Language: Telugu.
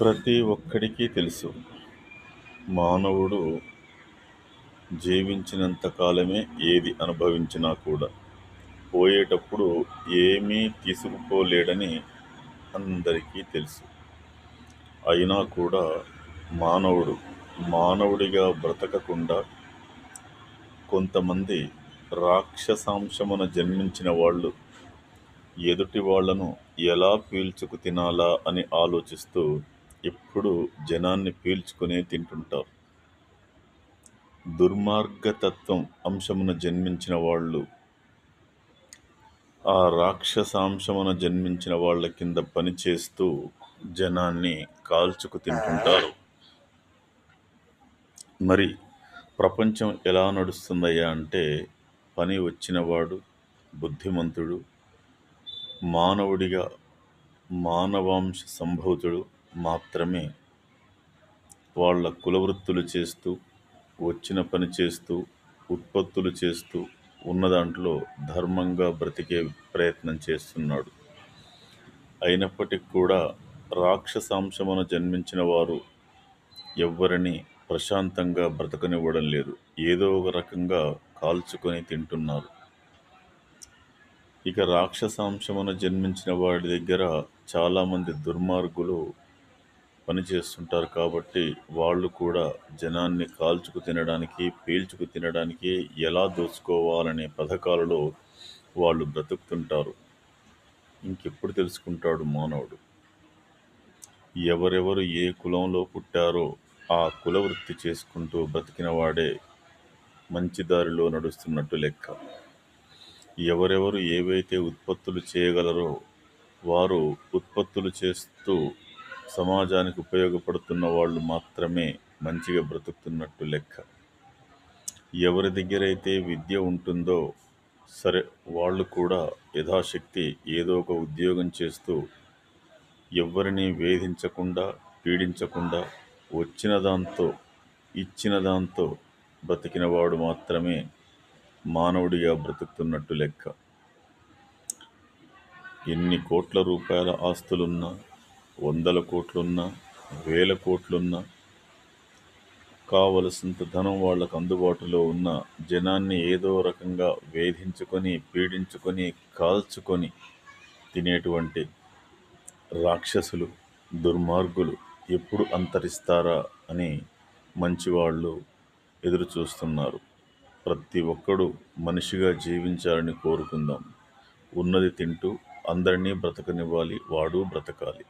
ప్రతి ఒక్కడికి తెలుసు. మానవుడు జీవించినంత కాలమే ఏది అనుభవించినా కూడా పోయేటప్పుడు ఏమీ తీసుకుపోలేడని అందరికీ తెలుసు. అయినా కూడా మానవుడు మానవుడిగా బ్రతకకుండా కొంతమంది రాక్షసాంశమున జన్మించిన వాళ్ళు ఎదుటి వాళ్ళను ఎలా పీల్చుకు తినాలా అని ఆలోచిస్తూ ఎప్పుడు జనాన్ని పీల్చుకునే తింటుంటారు. దుర్మార్గతత్వం అంశమున జన్మించిన వాళ్ళు ఆ రాక్షసాంశమున జన్మించిన వాళ్ళ కింద పనిచేస్తూ జనాన్ని కాల్చుకు తింటుంటారు. మరి ప్రపంచం ఎలా నడుస్తుందయ్యా అంటే పని వచ్చినవాడు బుద్ధిమంతుడు మానవుడిగా మానవాంశ సంభూతుడు మాత్రమే వాళ్ళ కులవృత్తులు చేస్తూ వచ్చిన పని చేస్తూ ఉత్పత్తులు చేస్తూ ఉన్న దాంట్లో ధర్మంగా బ్రతికే ప్రయత్నం చేస్తున్నాడు. అయినప్పటికీ కూడా రాక్షసాంశమున జన్మించిన వారు ఎవ్వరిని ప్రశాంతంగా బ్రతకనివ్వడం లేదు. ఏదో ఒక రకంగా కాల్చుకొని తింటున్నారు. ఇక రాక్షసాంశమున జన్మించిన వాడి దగ్గర చాలామంది దుర్మార్గులు పనిచేస్తుంటారు కాబట్టి వాళ్ళు కూడా జనాన్ని కాల్చుకు తినడానికి పీల్చుకు తినడానికి ఎలా దోచుకోవాలనే పథకాలలో వాళ్ళు బ్రతుకుతుంటారు. ఇంకెప్పుడు తెలుసుకుంటాడు మానవుడు. ఎవరెవరు ఏ కులంలో పుట్టారో ఆ కుల వృత్తి చేసుకుంటూ బ్రతికిన వాడే మంచి దారిలో నడుస్తున్నట్టు లెక్క. ఎవరెవరు ఏవైతే ఉత్పత్తులు చేయగలరో వారు ఉత్పత్తులు చేస్తూ సమాజానికి ఉపయోగపడుతున్న వాళ్ళు మాత్రమే మంచిగా బ్రతుకుతున్నట్టు లెక్క. ఎవరి దగ్గరైతే విద్య ఉంటుందో సరే వాళ్ళు కూడా యథాశక్తి ఏదో ఒక ఉద్యోగం చేస్తూ ఎవ్వరిని వేధించకుండా పీడించకుండా వచ్చిన దాంతో ఇచ్చిన దాంతో బ్రతికినవాడు మాత్రమే మానవుడిగా బ్రతుకుతున్నట్టు లెక్క. ఎన్ని కోట్ల రూపాయల ఆస్తులున్నా వందల కోట్లున్నా వేల కోట్లున్నా కావలసినంత ధనం వాళ్ళకు అందుబాటులో ఉన్న జనాన్ని ఏదో రకంగా వేధించుకొని పీడించుకొని కాల్చుకొని తినేటువంటి రాక్షసులు దుర్మార్గులు ఎప్పుడు అంతరిస్తారా అని మంచివాళ్ళు ఎదురు చూస్తున్నారు ప్రతి ఒక్కడు మనిషిగా జీవించాలని కోరుకుందాం. ఉన్నది తింటూ అందరినీ బ్రతకనివ్వాలి వాడు బ్రతకాలి.